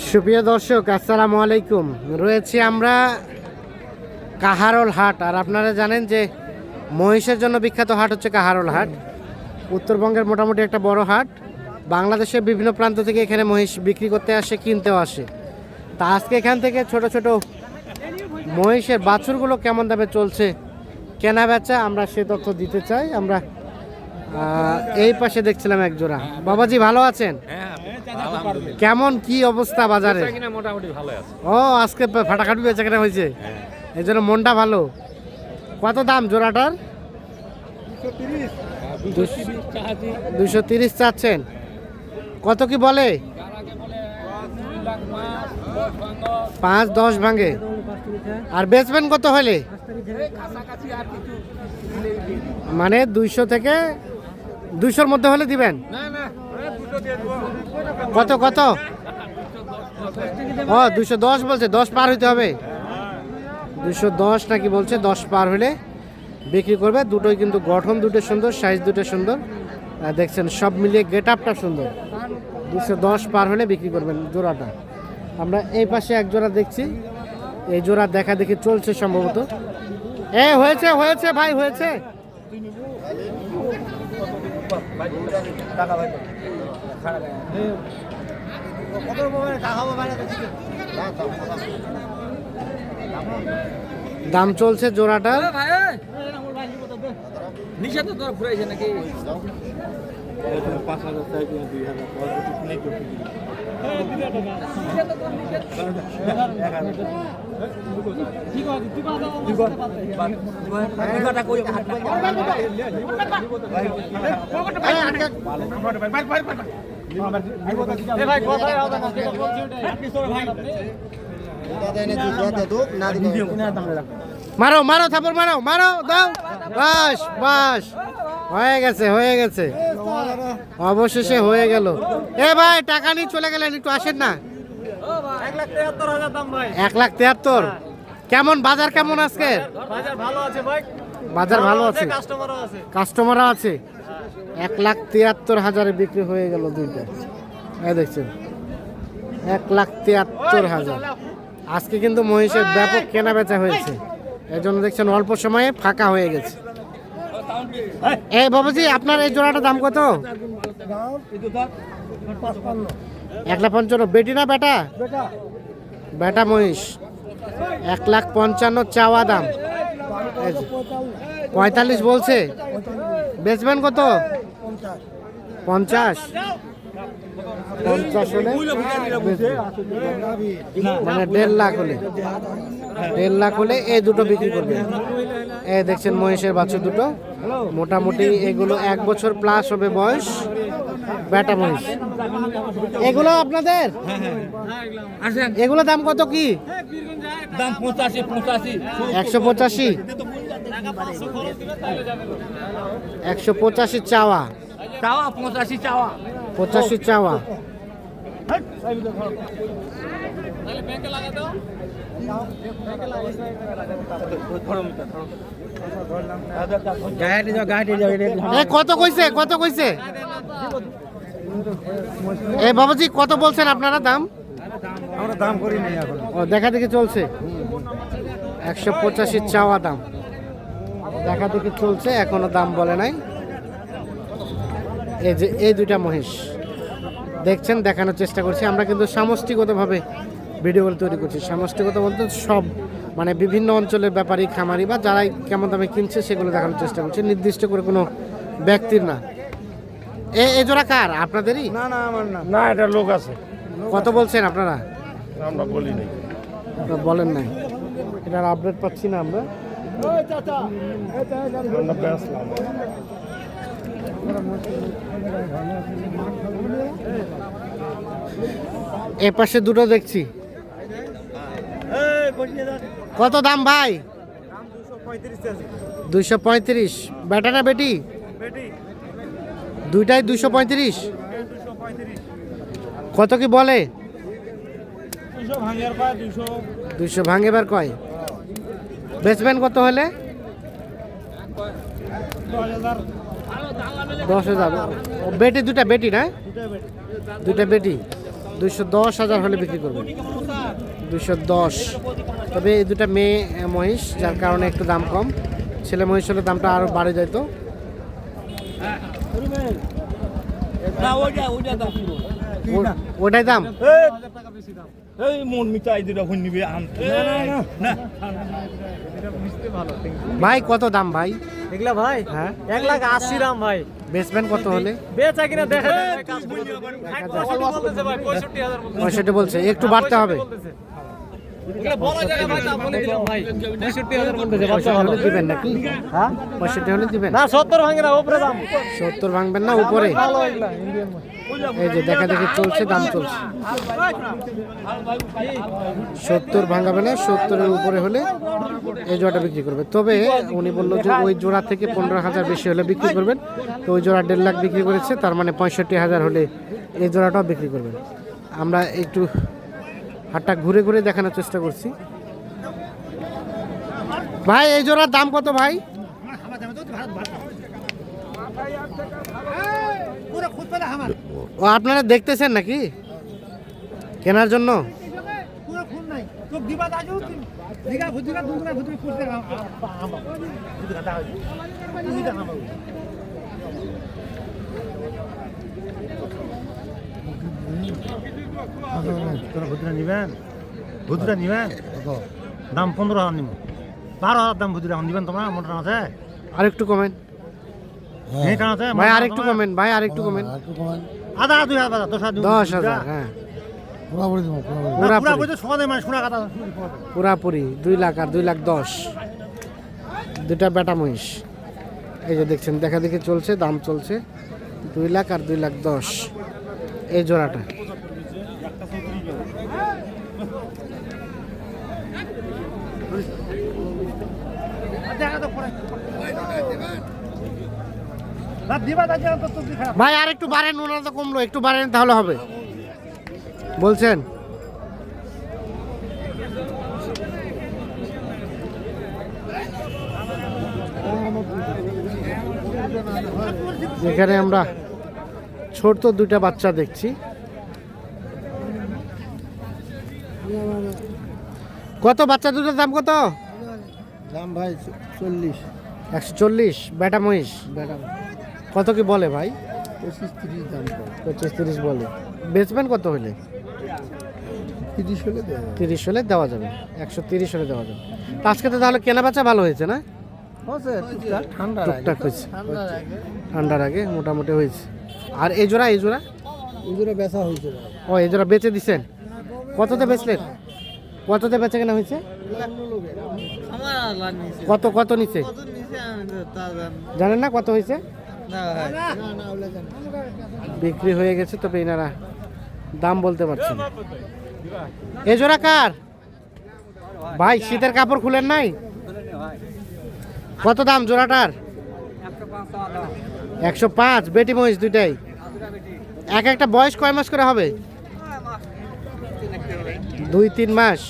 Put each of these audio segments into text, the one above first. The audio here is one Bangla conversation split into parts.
সুপ্রিয় দর্শক, আসসালামু আলাইকুম। রয়েছি আমরা কাহারল হাট। আর আপনারা জানেন যে মহিষের জন্য বিখ্যাত হাট হচ্ছে কাহারল হাট। উত্তরবঙ্গের মোটামুটি একটা বড় হাট। বাংলাদেশের বিভিন্ন প্রান্ত থেকে এখানে মহিষ বিক্রি করতে আসে, কিনতেও আসে। তা আজকে এখান থেকে ছোট ছোট মহিষের বাছুরগুলো কেমন দামে চলছে, কেনা বেচা আমরা সে তথ্য দিতে চাই। আমরা এই পাশে দেখছিলাম এক জোড়া বাবাজি, ভালো আছেন? হ্যাঁ কেমন কি অবস্থা বাজারে? মোটামুটি ভালো আছে। ও আজকে ফাটাফাটি বেচা কেনা হয়েছে? এই জন্য মনটা ভালো। কত দাম জোড়াটার? দুশো তিরিশ। চাচ্ছেন। কত কি বলে? পাঁচ দশ ভাঙে। আর বেচবেন কত হলে? মানে দুইশো থেকে দুইশোর মধ্যে হলে দিবেন? কত কত? ও দুশো দশ বলছে, দশ পার হইতে হবে। দুশো দশ নাকি বলছে, দশ পার হলে বিক্রি করবে। দুটোই কিন্তু গঠন, দুটো সুন্দর সাইজ দুটো সুন্দর। দেখছেন, সব মিলিয়ে গেট আপটা সুন্দর। দুশো দশ পার হলে বিক্রি করবেন জোড়াটা। আমরা এই পাশে এক জোড়া দেখছি। এই জোড়া দেখা দেখি চলছে সম্ভবত। এ, হয়েছে হয়েছে ভাই, হয়েছে। দাম চলছে জোড়াটা নিচে তো তোর ঘুরাইছে নাকি মারো মারো থাপড় মারো মারো দাও। বাস বাস। হয়ে গেছে হয়ে গেছে। অবশেষে হয়ে গেল। এ ভাই টাকা নিয়ে চলে গেলেন একটু আসেন না। এক লাখ তিয়াত্তর। কেমন বাজার কেমন আজকে বাজার ভালো আছে কাস্টমারও আছে। এক লাখ তিয়াত্তর হাজারে বিক্রি হয়ে গেল দুইটা। হ্যাঁ দেখছেন, এক লাখ তিয়াত্তর হাজার। আজকে কিন্তু মহিষের ব্যাপক কেনা বেচা হয়েছে। এই জন্য দেখছেন অল্প সময়ে ফাঁকা হয়ে গেছে। এই বাবুজি, আপনার এই জোড়াটার দাম কত? এক লাখ পঞ্চান্ন। বেটি না বেটা? বেটা মহিষ। এক লাখ পঞ্চান্ন চাওয়া দাম। পঁয়তাল্লিশ বলছে। বেচবেন কত? পঞ্চাশ। পঞ্চাশ হলে মানে দেড় লাখ হলে। দেড় লাখ হলে এই দুটো বিক্রি করবে। এ দেখছেন মহিষের বাছুর দুটো। মোটামুটি এগুলো এক বছর প্লাস হবে বয়স। বেটা মহিষ। এগুলো আপনাদের? এগুলো দাম কত কি? দাম পঁচাশি পঁচাশি। একশো পঁচাশি। একশো পঁচাশি চাওয়া। চাওয়া পঁচাশি চাওয়া। পঁচাশি চাওয়া। কত কইছে কত কইছে? এ বাবাজি কত বলছেন আপনারা দাম? আমরা দাম করি নাই এখন। ও দেখা দেখি চলছে। একশো পঁচাশি চাওয়া দাম। দেখা দেখি চলছে এখনও দাম বলে নাই। এই যে এই দুইটা মহিষ। দেখছেন দেখানোর চেষ্টা করছি। আমরা কিন্তু সমষ্টিগতভাবে ভিডিওগুলো তৈরি করছি। সমষ্টিগত বলতে সব মানে বিভিন্ন অঞ্চলের ব্যাপারী খামারি বা যারাই কেমন দামে কিনছে সেগুলো দেখানোর চেষ্টা করছি। নির্দিষ্ট করে কোনো ব্যক্তির না। এ এই জোড়া কার? আপনাদেরই? না না আমার না। না এটা লোক আছে। কত বলছেন আপনারা? আমরা বলি নাই। আপনারা বলেন নাই। এটার আপডেট পাচ্ছি না আমরা। এ পাশে দুটো দেখছি। কত দাম ভাই? দুইশো পঁয়ত্রিশ বেটা না বেটি? দুইটাই দুইশো পঁয়ত্রিশ? কত কি বলে? দুইশো ভাঙেবার কয়। বেচবেন কত হলে? দশ হাজার। ও বেটি দুটা বেটি না? দুটা বেটি। দুইশো দশ হাজার হলে বিক্রি করবেন দুইশো দশ। তবে এই দুটা মেয়ে মহিষ যার কারণে একটু দাম কম। ছেলে মহিষ হলে দামটা আরও বাড়ে যেত ওটাই দাম। এই মন মিটাই দিটা হই নিবে ভাই কত দাম ভাই? এগুলা ভাই? হ্যাঁ। এক লাখ আশি রাম ভাই। বেসমেন্ট কত হলে? বেচা কিনা দেখা যায়। পঁয়ষট্টি বলছে। একটু বাড়তে হবে। হ্যাঁ? সত্তর ভাঙবেন না উপরে? এই যে দেখা দেখি চলছে, দাম চলছে। সত্তর ভাঙাবে না সত্তরের উপরে হলে এই জোড়াটা বিক্রি করবে। তবে উনি বলল যে ওই জোড়া থেকে পনেরো হাজার বেশি হলে বিক্রি করবেন। তো ওই জোড়া দেড় লাখ বিক্রি করেছে, তার মানে পঁয়ষট্টি হাজার হলে এই জোড়াটাও বিক্রি করবেন। আমরা একটু হাটটা ঘুরে ঘুরে দেখানোর চেষ্টা করছি। ভাই, এই জোড়ার দাম কত ভাই? ও আপনারা দেখতেছেন নাকি? কেনার জন্য? নিবেন ভুতুরা নিবেন দাম পনেরো হাজার নিব বারো হাজার দাম ভুতুরা এখন নিবেন তোমরা মোটা আছে আরেকটু কমেন হ্যাঁ টান আছে ভাই আরেকটু কমেন ভাই আরেকটু কমেন আধা দুই হাজার দশ হাজার দশ হাজার হ্যাঁ। মানে পুরাপুরি দুই লাখ আর দুই লাখ দশ। দুটা বেটা মহিষ। এই যে দেখছেন দেখা দেখি চলছে দাম চলছে। দুই লাখ আর দুই লাখ দশ। এই জোড়াটা। যাচ্ছে তো ভাই আর একটু বাড়েন ওনারা তো কমলো একটু বাড়েন তাহলে হবে। বলছেন। এখানে আমরা ছোট দুইটা বাচ্চা দেখছি। কত বাচ্চা দুটোর দাম কত? দাম ভাই চল্লিশ। একশো চল্লিশ বেটা মহিষ। বেটা কত কি বলে ভাই? পঁচিশ তিরিশ দাম পঁচিশ তিরিশ বলে। বেচবেন কত হলে? তিরিশ হলে দেওয়া তিরিশ হলে দেওয়া যাবে। একশো তিরিশ হলে দেওয়া যাবে। তো আজকে তো তাহলে কেনা বেচা ভালো হয়েছে না? ঠান্ডা টুকটাক হয়েছে। ঠান্ডার আগে মোটামুটি হয়েছে। আর এই জোড়া এই জোড়া? এগুলো বেচা হয়েছে। ও এই জোড়া বেচে দিছেন? কততে বেচলেন? কততে বেচে কেনা হয়েছে। কত কত নিচে জানেন না কত হয়েছে। বিক্রি হয়ে গেছে তবে এনারা দাম বলতে পারছেন এ জোড়া কার? ভাই, শীতের কাপড় খুলেন নাই? কত দাম জোড়াটার? একশো পাঁচ, বেটি মহিষ দুইটাই। এক একটা বয়স কয় মাস করে হবে? দুই তিন মাস।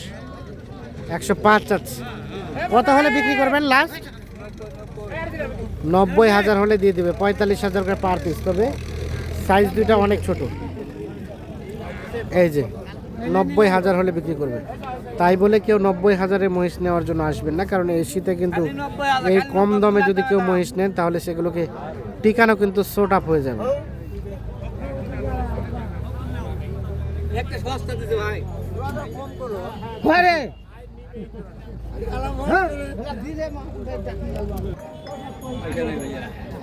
একশো পাঁচ আছে কত হলে বিক্রি করবেন লাস্ট নব্বই হাজার হলে দিয়ে দেবে পঁয়তাল্লিশ হাজার করে পার পিস তবে সাইজ দুইটা অনেক ছোট। এই যে নব্বই হাজার হলে বিক্রি করবে। তাই বলে কেউ নব্বই হাজারে মহিষ নেওয়ার জন্য আসবেন না কারণ এই শীতে কিন্তু এই কম দামে যদি কেউ মহিষ নেন তাহলে সেগুলোকে টিকানো কিন্তু সোট আপ হয়ে যাবে। একটা সস্তা দিতে ভাই।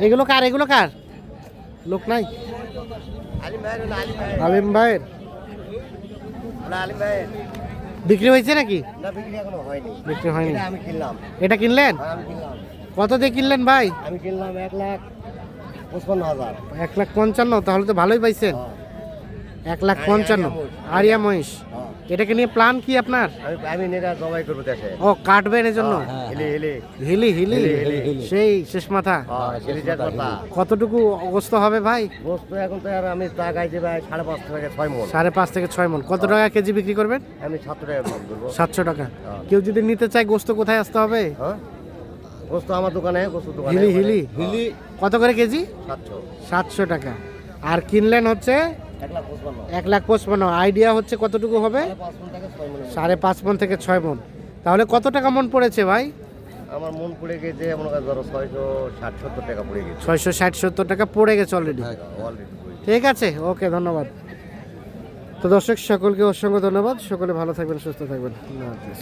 এগুলো কার এগুলো কার? লোক নাই? আলিম ভাইয়ের। বিক্রি হয়েছে নাকি? বিক্রি হয়নি। এটা কিনলেন? কত দিয়ে কিনলেন ভাই? আমি কিনলাম এক লাখ পঁচপান্ন হাজার এক লাখ পঞ্চান্ন তাহলে তো ভালোই পাইছেন। এক লাখ পঞ্চান্ন। আরিয়া মহিষ। হ্যাঁ। এটাকে নিয়ে প্ল্যান কি আপনার? আমি আমি নেটা জবাই করব দেশে। ও কাটবেন এর জন্য হেলে হেলে। হিলি হিলি? হিলি, হিলি। সেই শেষ মাথা? হ্যাঁ কতটুকু অবস্থা হবে ভাই? বস্তু এখন তো আর আমি তা গাইছি ভাই সাড়ে পাঁচ থেকে ছয় মন। সাড়ে পাঁচ থেকে ছয় মন। কত টাকা কেজি বিক্রি করবেন? আমি সাতশো টাকা দাম করব। সাতশো টাকা। হ্যাঁ। কেউ যদি নিতে চায় গোস্ত কোথায় আসতে হবে? হ্যাঁ বস্তু আমার দোকানে গোস্ত দোকানে হিলি হিলি? হিলি। কত করে কেজি? সাতশো। সাতশো টাকা। আর কিনলেন হচ্ছে এক লাখ পঁচপান্ন। আইডিয়া হচ্ছে কতটুকু হবে? সাড়ে পাঁচ মন থেকে ছয় মন তাহলে কত টাকা মন পড়েছে ভাই? আমার মন পড়ে গেছে মনে করেন ধরো ছয়শো ষাট সত্তর টাকা পড়ে গেছে। ছয়শো ষাট সত্তর টাকা পড়ে গেছে অলরেডি অলরেডি ঠিক আছে ওকে ধন্যবাদ। তো দর্শক সকলকে অসংখ্য ধন্যবাদ। সকলে ভালো থাকবেন সুস্থ থাকবেন। আল্লাহ হাফিজ।